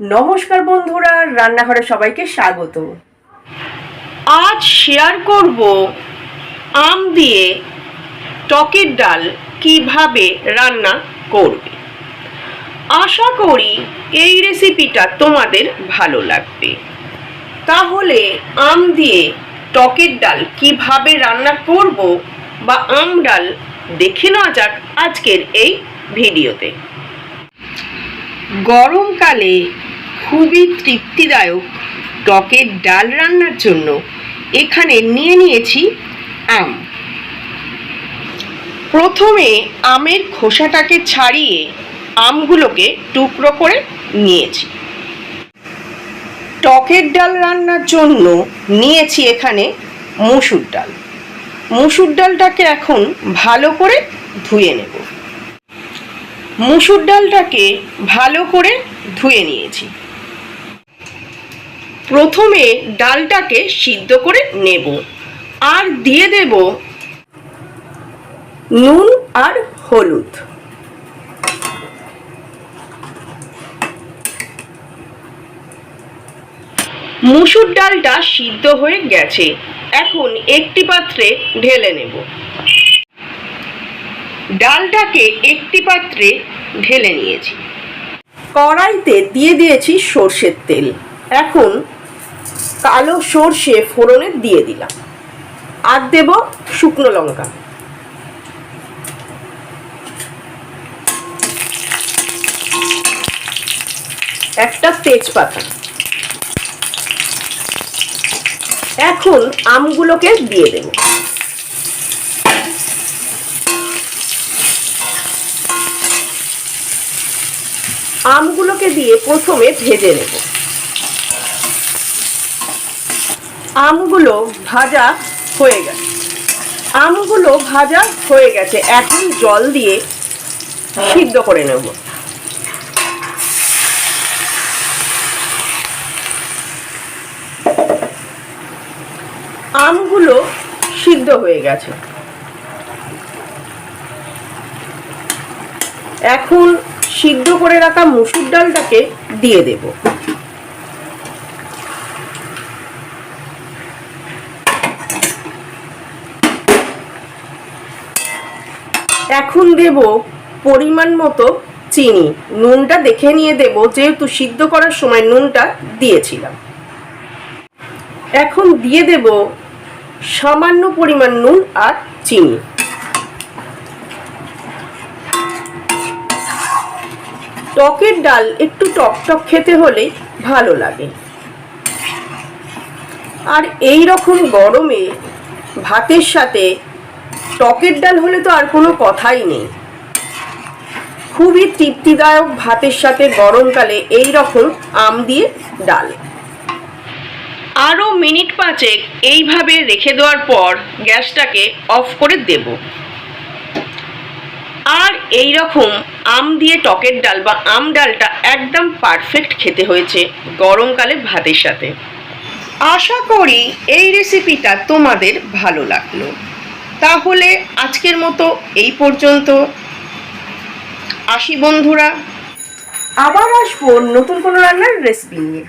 নমস্কার বন্ধুরা, রান্নাঘরে সবাইকে স্বাগত। আজ শেয়ার করব আম দিয়ে টকের ডাল কীভাবে রান্না করবে। আশা করি এই রেসিপিটা তোমাদের ভালো লাগবে। তাহলে আম দিয়ে টকের ডাল কীভাবে রান্না করব বা আম ডাল দেখে নেওয়া যাক আজকের এই ভিডিওতে গরমকালে খুবই তৃপ্তিদায়ক টকের ডাল রান্নার জন্য। এখানে নিয়ে নিয়েছি আম। প্রথমে আমের খোসাটাকে ছাড়িয়ে আমগুলোকে টুকরো করে নিয়েছি। টকের ডাল রান্নার জন্য নিয়েছি এখানে মুসুর ডাল। মুসুর ডালটাকে এখন ভালো করে ধুয়ে নেব। মুসুর ডালটাকে ভালো করে ধুয়ে নিয়েছি। প্রথমে ডালটাকে সিদ্ধ করে নেব আর দিয়ে দেব নুন আর হলুদ। মুসুর ডালটা সিদ্ধ হয়ে গেছে। এখন একটি পাত্রে ঢেলে নেব। ডালটাকে একটি পাত্রে ঢেলে নিয়েছি। কড়াইতে দিয়ে দিয়েছি সর্ষের তেল। এখন কালো সর্ষে ফোড়নে দিয়ে দিলাম। আর দেব শুকনো লঙ্কা। একটা তেজপাতা। এখন আমগুলোকে দিয়ে দেব। আমগুলোকে দিয়ে প্রথমে ভেজে নেব। আমগুলো ভাজা হয়ে গেছে। আমগুলো ভাজা হয়ে গেছে। এখন জল দিয়ে সিদ্ধ করে নেব। আমগুলো সিদ্ধ হয়ে গেছে। এখন সিদ্ধ করে রাখা মুসুর ডালটাকে দিয়ে দেব। এখন দেব পরিমাণ মতো চিনি। নুনটা দেখে নিয়ে দেব, যেহেতু সিদ্ধ করার সময় নুনটা দিয়েছিলাম। এখন দিয়ে দেব সামান্য পরিমাণ নুন আর চিনি। টকের ডাল একটু টক টক খেতে হলে ভালো লাগে। আর এই রকম গরমে ভাতের সাথে টকের ডাল হলে তো আর কোনো কথাই নেই। খুবই তৃপ্তিদায়ক ভাতের সাথে গরমকালে এই রকম আম দিয়ে ডাল। আরও মিনিট পাঁচেক এইভাবে রেখে দেওয়ার পর গ্যাসটাকে অফ করে দেব। আর এই রকম আম দিয়ে টকের ডাল বা আম ডালটা একদম পারফেক্ট খেতে হয়েছে গরমকালে ভাতের সাথে। আশা করি এই রেসিপিটা তোমাদের ভালো লাগল। তাহলে আজকের মতো এই পর্যন্ত। আসি বন্ধুরা। আবার আসব নতুন কোনো রান্নার রেসিপি নিয়ে।